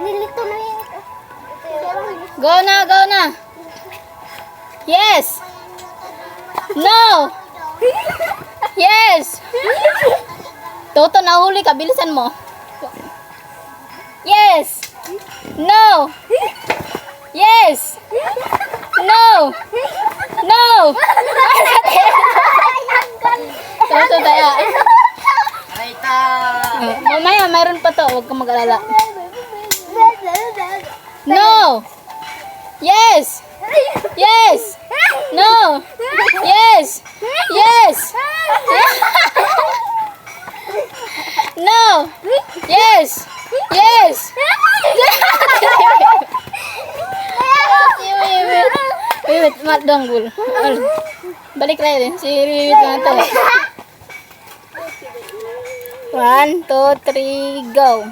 Nilito na yun. Go na, go na. Yes. No. Yes. Toto, nahuli ka. Bilisan mo. Yes. No. Yes. No. No. Toto, tayo. Mamaya, mayroon pa to. Huwag kang mag-alala. No. Yes. Yes. No. Yes. Yes. No. Yes. Yes. Wait, wait, mat danggul. Balik tayo din. Si Wiwit na to. One, two, three, go.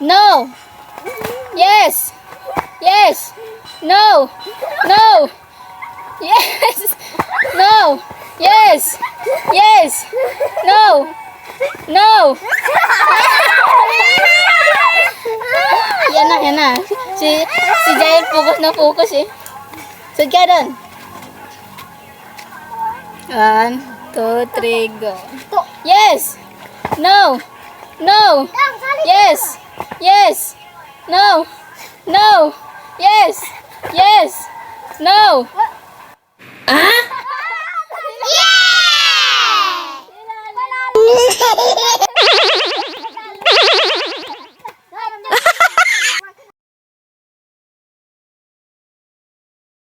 No. Yes. Yes. No. No. Yes. No. Yes. Yes. No. No. yan na, yan na. Si, si Jael focus na focus eh. So, ka doon. One, two, three, go. Yes. No. No. Yes. Yes. No. No. Yes. Yes. No. Ah!